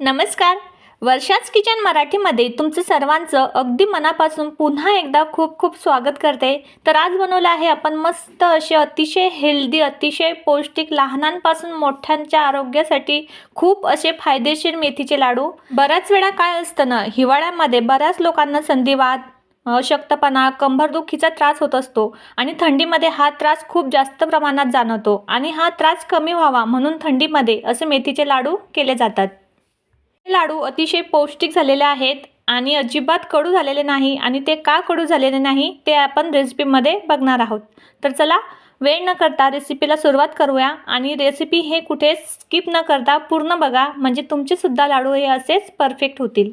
नमस्कार. वर्षाच किचन मराठीमध्ये तुमचं सर्वांचं अगदी मनापासून पुन्हा एकदा खूप खूप स्वागत करते. तर आज बनवलं आहे आपण मस्त असे अतिशय हेल्दी अतिशय पौष्टिक लहानांपासून मोठ्यांच्या आरोग्यासाठी खूप असे फायदेशीर मेथीचे लाडू. बऱ्याच वेळा काय असतं ना हिवाळ्यामध्ये बऱ्याच लोकांना संधिवात अशक्तपणा कंबरदुखीचा त्रास होत असतो आणि थंडीमध्ये हा त्रास खूप जास्त प्रमाणात जाणवतो आणि हा त्रास कमी व्हावा म्हणून थंडीमध्ये असे मेथीचे लाडू केले जातात. लाडू अतिशय पौष्टिक झालेले आहेत आणि अजिबात कडू झालेले नाही आणि ते का कडू झालेले नाही ते आपण रेसिपीमध्ये बघणार आहोत. तर चला वेळ न करता रेसिपीला सुरुवात करूया आणि रेसिपी हे कुठे स्किप न करता पूर्ण बघा म्हणजे तुमचेसुद्धा लाडू हे असेच परफेक्ट होतील.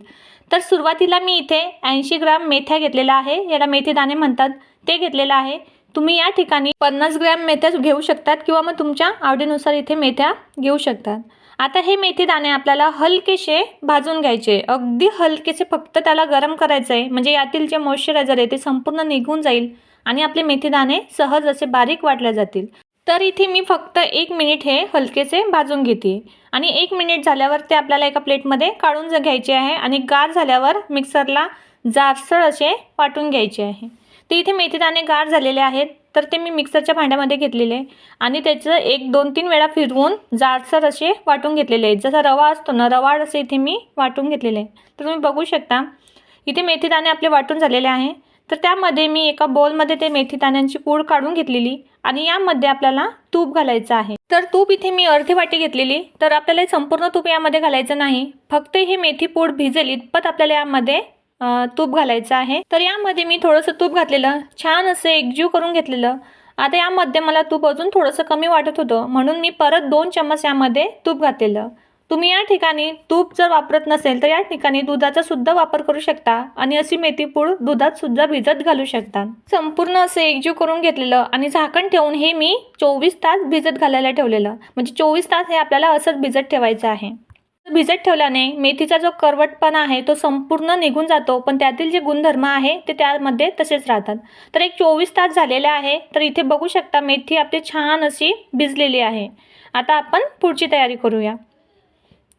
तर सुरुवातीला मी इथे ऐंशी ग्राम मेथ्या घेतलेल्या आहे याला मेथी दाणे म्हणतात ते घेतलेलं आहे. तुम्ही या ठिकाणी पन्नास ग्रॅम मेथ्या घेऊ शकतात किंवा मग तुमच्या आवडीनुसार इथे मेथ्या घेऊ शकतात. आता हे मेथी दाणे आपल्याला हलकेसे भाजून घ्यायचे. अगदी हलकेसे फक्त त्याला गरम करायचं आहे म्हणजे यातील जे मॉइश्चरायझर आहे ते संपूर्ण निघून जाईल आणि आपले मेथी दाणे सहज असे बारीक वाटले जातील. तर इथे मी फक्त एक मिनिट हे हलकेसे भाजून घेते. आणि एक मिनिट झाल्यावर ते आपल्याला एका प्लेटमध्ये काढून घ्यायचे आहे आणि गार झाल्यावर मिक्सरला जारसळ असे वाटून घ्यायचे आहे. ते इथे मेथीदाणे गार झालेले आहेत तर ते मी मिक्सरच्या भांड्यामध्ये घेतलेले आणि त्याचं एक दोन तीन वेळा फिरवून जाडसर असे वाटून घेतलेले आहेत. जसा रवा असतो ना रवाड असे इथे मी वाटून घेतलेले आहे तर तुम्ही बघू शकता इथे मेथीदाणे आपले वाटून झालेले आहे. तर त्यामध्ये मी एका बोलमध्ये ते मेथीदाण्यांची पूड काढून घेतलेली आणि यामध्ये आपल्याला तूप घालायचं आहे. तर तूप इथे मी अर्धी वाटी घेतलेली. तर आपल्याला संपूर्ण तूप यामध्ये घालायचं नाही. फक्त हे मेथी पूड भिजेल इतपत आपल्याला यामध्ये तूप घालायचं आहे. तर यामध्ये मी थोडंसं तूप घातलेलं. छान असं एकजीव करून घेतलेलं. आता यामध्ये मला तूप अजून थोडंसं कमी वाटत होतं. म्हणून मी परत दोन चम्मच यामध्ये तूप घातलेलं. तुम्ही या ठिकाणी तूप जर वापरत नसेल तर या ठिकाणी दुधाचा सुद्धा वापर करू शकता आणि अशी मेथी पूड दुधात सुद्धा भिजत घालू शकता. संपूर्ण असं एकजीव करून घेतलेलं आणि झाकण ठेवून हे मी चोवीस तास भिजत घालायला ठेवलेलं. म्हणजे चोवीस तास हे आपल्याला असंच भिजत ठेवायचं आहे. भिजत ठेवल्याने मेथीचा जो करवटपणा आहे तो संपूर्ण निघून जातो. पण त्यातील जे गुणधर्म आहे ते त्यामध्ये तसेच राहतात. तर एक चोवीस तास झालेले आहे. तर इथे बघू शकता मेथी आपली छान अशी भिजलेली आहे. आता आपण पुढची तयारी करूया.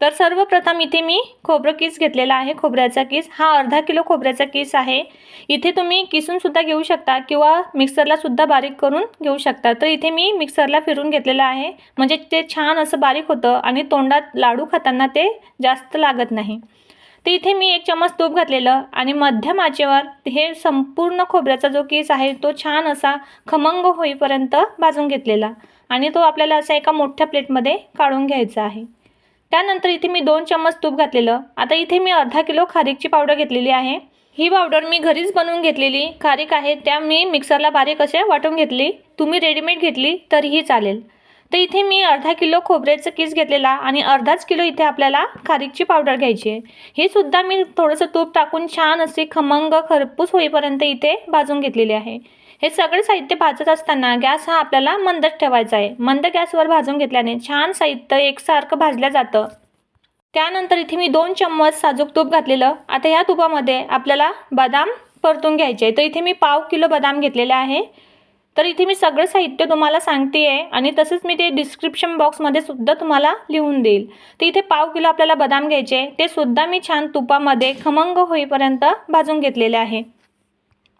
तर सर्वप्रथम इथे मी खोबरं किस घेतलेला आहे. खोबऱ्याचा किस. हा अर्धा किलो खोबऱ्याचा किस आहे. इथे तुम्ही किसूनसुद्धा घेऊ शकता किंवा मिक्सरलासुद्धा बारीक करून घेऊ शकता. तर इथे मी मिक्सरला फिरून घेतलेलं आहे. म्हणजे ते छान असं बारीक होतं आणि तोंडात लाडू खाताना ते जास्त लागत नाही. तर इथे मी एक चमच तूप घातलेलं आणि मध्यम आचेवर हे संपूर्ण खोबऱ्याचा जो किस आहे तो छान असा खमंग होईपर्यंत भाजून घेतलेला आणि तो आपल्याला असा एका मोठ्या प्लेटमध्ये काढून घ्यायचा आहे. त्यानंतर इथे मी दोन चम्मच तूप घातलेलं. आता इथे मी अर्धा किलो खारीकची पावडर घेतलेली आहे. ही पावडर मी घरीच बनवून घेतलेली. खारीक आहे त्या मी मिक्सरला बारीक असे वाटून घेतली. तुम्ही रेडीमेड घेतली तरीही चालेल. तर इथे मी अर्धा किलो खोबऱ्याचं किस घेतलेला आणि अर्धाच किलो इथे आपल्याला खारीकची पावडर घ्यायची आहे. हे सुद्धा मी थोडंसं तूप टाकून छान असे खमंग खरपूस होईपर्यंत इथे भाजून घेतलेले आहे. हे सगळे साहित्य भाजत असताना गॅस हा आपल्याला मंदच ठेवायचा आहे. मंद गॅसवर भाजून घेतल्याने छान साहित्य एकसारखं भाजलं जातं. त्यानंतर इथे मी दोन चम्मच साजूक तूप घातलेलं. आता ह्या तुपामध्ये आपल्याला बदाम परतून घ्यायचे आहे तर इथे मी पाव किलो बदाम घेतलेले आहे. तर इथे मी सगळं साहित्य तुम्हाला सांगते आहे आणि तसंच मी ते डिस्क्रिप्शन बॉक्समध्ये सुद्धा तुम्हाला लिहून देईल. तर इथे पाव किलो आपल्याला बदाम घ्यायचे ते सुद्धा मी छान तुपामध्ये खमंग होईपर्यंत भाजून घेतलेले आहे.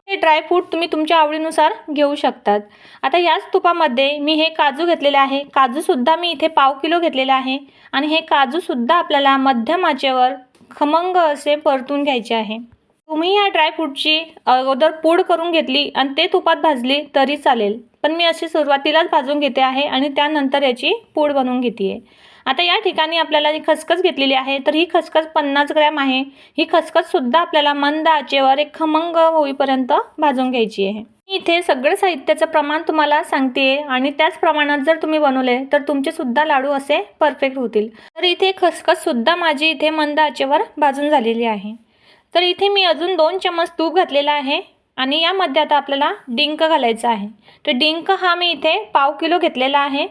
हे ड्रायफ्रूट तुम्ही तुमच्या आवडीनुसार घेऊ शकतात. आता याच तुपामध्ये मी हे काजू घेतलेले आहे. काजूसुद्धा मी इथे पाव किलो घेतलेले आहे. आणि हे काजूसुद्धा आपल्याला मध्यम आचेवर खमंग असे परतून घ्यायचे आहे. तुम्ही या ड्रायफ्रूटची अगोदर पूड करून घेतली आणि ते तुपात भाजली तरी चालेल. पण मी अशी सुरुवातीलाच भाजून घेते आहे आणि त्यानंतर याची पूड बनवून घेते आहे. आता या ठिकाणी आपल्याला जी खसखस घेतलेली आहे तर ही खसखस पन्नास ग्रॅम आहे. ही खसखससुद्धा आपल्याला मंद आचेवर एक खमंग होईपर्यंत भाजून घ्यायची आहे. मी इथे सगळं साहित्याचं प्रमाण तुम्हाला सांगते आणि त्याच प्रमाणात जर तुम्ही बनवले तर तुमचे सुद्धा लाडू असे परफेक्ट होतील. तर इथे खसखससुद्धा माझी इथे मंद आचेवर भाजून झालेली आहे. तर इथे मी अजून दोन चम्मच तूप घातलेला आहे आणि यामध्ये आता आपल्याला डिंक घालायचा आहे. तर डिंक हा मी इथे पाव किलो घेतलेला आहे.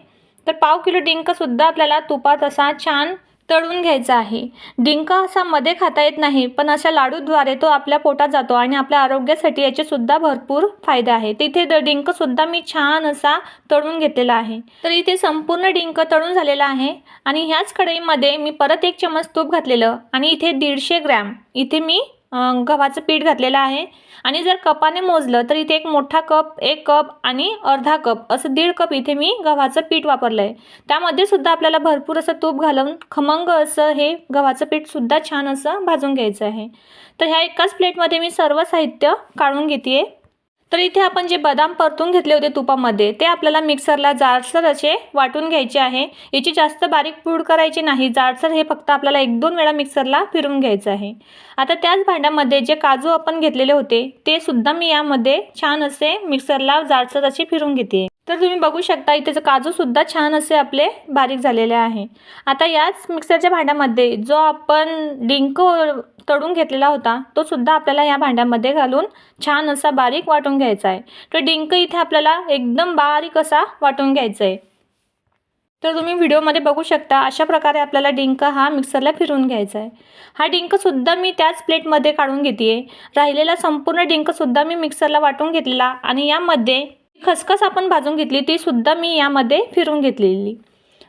तर पाव किलो डिंकसुद्धा आपल्याला तुपात असा छान तळून घ्यायचा आहे. डिंक असा मध्ये खाता येत नाही पण अशा लाडूद्वारे तो आपल्या पोटात जातो आणि आपल्या आरोग्यासाठी याचे सुद्धा भरपूर फायदे आहेत तिथे द डिंकसुद्धा मी छान असा तळून घेतलेला आहे. तर इथे संपूर्ण डिंक तळून झालेला आहे आणि ह्याच कढईमध्ये मी परत एक चमच तूप घातलेलं आणि इथे दीडशे ग्रॅम. इथे मी गव्हाचं पीठ घातलेलं आहे. आणि जर कपाने मोजलं तर इथे एक मोठा कप एक कप आणि अर्धा कप असं दीड कप इथे मी गव्हाचं पीठ वापरलं आहे त्यामध्ये सुद्धा आपल्याला भरपूर असं तूप घालून खमंग असं हे गव्हाचं पीठसुद्धा छान असं भाजून घ्यायचं आहे. तर ह्या एकाच प्लेटमध्ये मी सर्व साहित्य काढून घेते तर इथे आपण जे बदाम परतून घेतले होते तुपामध्ये ते आपल्याला मिक्सरला जाडसर असे वाटून घ्यायचे आहे. याची जास्त बारीक पूड करायची नाही जाडसर हे फक्त आपल्याला एक दोन वेळा मिक्सरला फिरून घ्यायचं आहे. आता त्याच भांड्यामध्ये जे काजू आपण घेतलेले होते ते सुद्धा मी यामध्ये छान असे मिक्सरला जाडसर असे फिरून घेते. तर तुम्ही बघू शकता इथे काजूसुद्धा छान असे आपले बारीक झालेले आहे. आता याच मिक्सरच्या भांड्यामध्ये जो आपण डिंक तळून घेतलेला होता तो सुद्धा आपल्याला या भांड्यामध्ये घालून छान असा बारीक वाटून घ्यायचा आहे. तर डिंक इथे आपल्याला एकदम बारीक असा वाटून घ्यायचा आहे. तर तुम्ही व्हिडिओमध्ये बघू शकता अशा प्रकारे आपल्याला डिंक हा मिक्सरला फिरवून घ्यायचा आहे. हा डिंकसुद्धा मी त्याच प्लेटमध्ये काढून घेते आहे राहिलेला संपूर्ण डिंकसुद्धा मी मिक्सरला वाटून घेतलेला आणि यामध्ये खसखस आपण भाजून घेतली ती सुद्धा मी यामध्ये फिरून घेतलेली.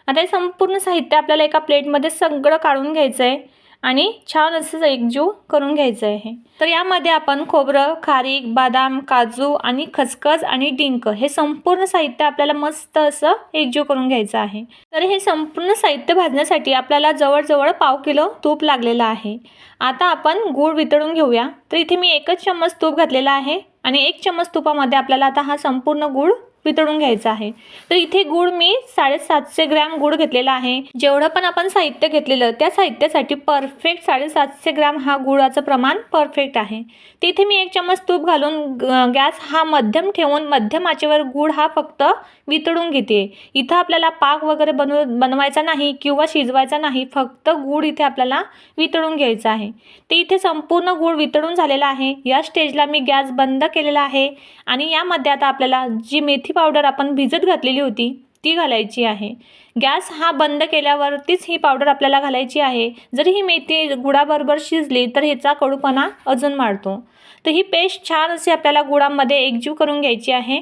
आता हे संपूर्ण साहित्य आपल्याला एका प्लेटमध्ये सगळं काढून घ्यायचं आहे आणि छान असं एकजीव करून घ्यायचं आहे तर यामध्ये आपण खोबरं खारीक बदाम काजू आणि खसखस आणि डिंक हे संपूर्ण साहित्य आपल्याला मस्त असं एकजीव करून घ्यायचं आहे. तर हे संपूर्ण साहित्य भाजण्यासाठी आपल्याला जवळजवळ पाव किलो तूप लागलेलं आहे. आता आपण गूळ वितळून घेऊया. तर इथे मी एकच चम्मच तूप घातलेला आहे. आणि एक चम्मच तुपामध्ये आपल्याला आता हा संपूर्ण गूळ वितळून घ्यायचा आहे. तर इथे गूळ मी साडेसातशे ग्रॅम गूळ घेतलेला आहे. जेवढं पण आपण साहित्य घेतलेलं त्या साहित्यासाठी परफेक्ट साडेसातशे ग्रॅम हा गुळाचं प्रमाण परफेक्ट आहे. तिथे मी एक चम्मच तूप घालून ग- गॅस हा मध्यम ठेवून मध्यम आचेवर गूळ हा फक्त वितळून घेते. इथं आपल्याला पाक वगैरे बनव बनवायचा नाही किंवा शिजवायचा नाही फक्त गूळ इथे आपल्याला वितळून घ्यायचा आहे. ते इथे संपूर्ण गूळ वितळून झालेला आहे. या स्टेजला मी गॅस बंद केलेला आहे. आणि यामध्ये आता आपल्याला जी मेथी पावडर आपण भिजत घातलेली होती ती घालायची आहे. गॅस हा बंद केल्यावरतीच ही पावडर आपल्याला घालायची आहे. जरी ही मेथी गुळाबरोबर शिजली तर ह्याचा कडूपणा अजून वाढतो. तर ही पेस्ट छान अशी आपल्याला गुळामध्ये एकजीव करून घ्यायची आहे.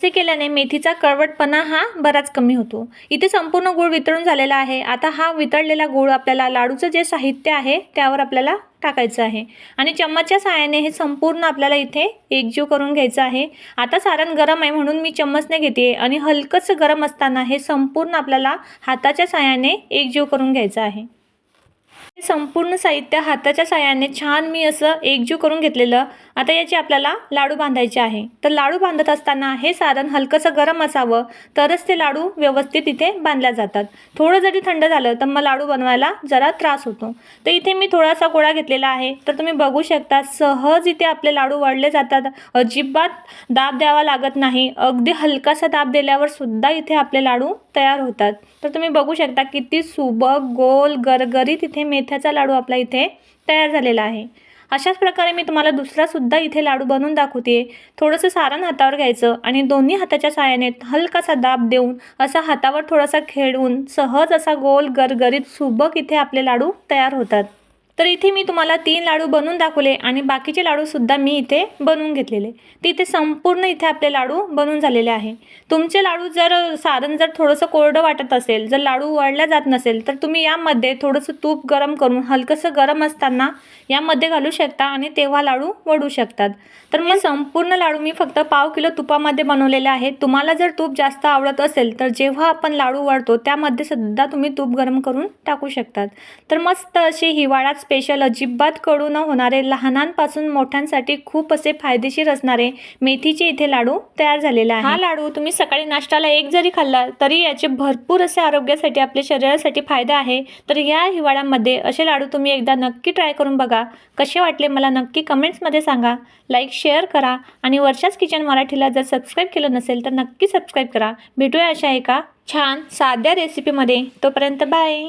असे केल्याने मेथीचा कळवटपणा हा बराच कमी होतो. इथे संपूर्ण गूळ वितळून झालेला आहे. आता हा वितळलेला गूळ आपल्याला लाडूचं जे साहित्य आहे त्यावर आपल्याला टाकायचं आहे. आणि चम्मचच्या साहाय्याने हे संपूर्ण आपल्याला इथे एकजीव करून घ्यायचं आहे. आता सारण गरम आहे म्हणून मी चम्मचने घेते आणि हलकंच गरम असताना हे संपूर्ण आपल्याला हाताच्या सहाय्याने एकजीव करून घ्यायचं आहे. हे संपूर्ण साहित्य हाताच्या साह्याने छान मी असं एकजीव करून घेतलेलं. आता याचे आपल्याला लाडू बांधायचे आहे. तर लाडू बांधत असताना हे सारण हलकंसं गरम असावं तरच ते लाडू व्यवस्थित इथे बांधल्या जातात. थोडं जरी थंड झालं तर मग लाडू बनवायला जरा त्रास होतो. तर इथे मी थोडासा गोळा घेतलेला आहे. तर तुम्ही बघू शकता सहज इथे आपले लाडू वळले जातात. अजिबात दाब द्यावा लागत नाही. अगदी हलकासा दाब दिल्यावर सुद्धा इथे आपले लाडू तयार होतात. तर तुम्ही बघू शकता किती सुबक गोल गरगरीत इथे पिठाचा लाडू आपला इथे तयार झालेला आहे. अशाच प्रकारे मी तुम्हाला दुसरासुद्धा इथे लाडू बनवून दाखवते. थोडंसं सारण हातावर घ्यायचं आणि दोन्ही हाताच्या साहाय्याने हलकासा दाब देऊन असा हातावर थोडासा खेळून सहज असा गोल गरगरीत सुबक इथे आपले लाडू तयार होतात. तर इथे मी तुम्हाला तीन लाडू बनवून दाखवले आणि बाकीचे लाडूसुद्धा मी इथे बनवून घेतलेले. ते इथे संपूर्ण इथे आपले लाडू बनवून झालेले आहे. तुमचे लाडू जर सारण जर थोडंसं कोरडं वाटत असेल जर लाडू वळल्या जात नसेल तर तुम्ही यामध्ये थोडंसं तूप गरम करून हलकंसं गरम असताना यामध्ये घालू शकता आणि तेव्हा लाडू वळू शकतात. तर मग संपूर्ण लाडू मी फक्त पाव किलो तुपामध्ये बनवलेले आहेत तुम्हाला जर तूप जास्त आवडत असेल तर जेव्हा आपण लाडू वळतो त्यामध्ये सुद्धा तुम्ही तूप गरम करून टाकू शकतात. तर मस्त असे हिवाळ्यात स्पेशल अजिबात कडू न होणारे लहानांपासून मोठ्यांसाठी खूप असे फायदेशीर असणारे मेथीचे इथे लाडू तयार झालेले आहे हा लाडू तुम्ही सकाळी नाश्त्याला एक जरी खाल्ला तरी याचे भरपूर असे आरोग्यासाठी आपल्या शरीरासाठी फायदा आहे. तर या हिवाळ्यामध्ये असे लाडू तुम्ही एकदा नक्की ट्राय करून बघा. कसे वाटले मला नक्की कमेंट्समध्ये सांगा. लाईक शेअर करा आणि वर्षाच किचन मराठीला जर सबस्क्राईब केलं नसेल तर नक्की सबस्क्राईब करा. भेटूया अशा एका छान साध्या रेसिपीमध्ये तोपर्यंत बाय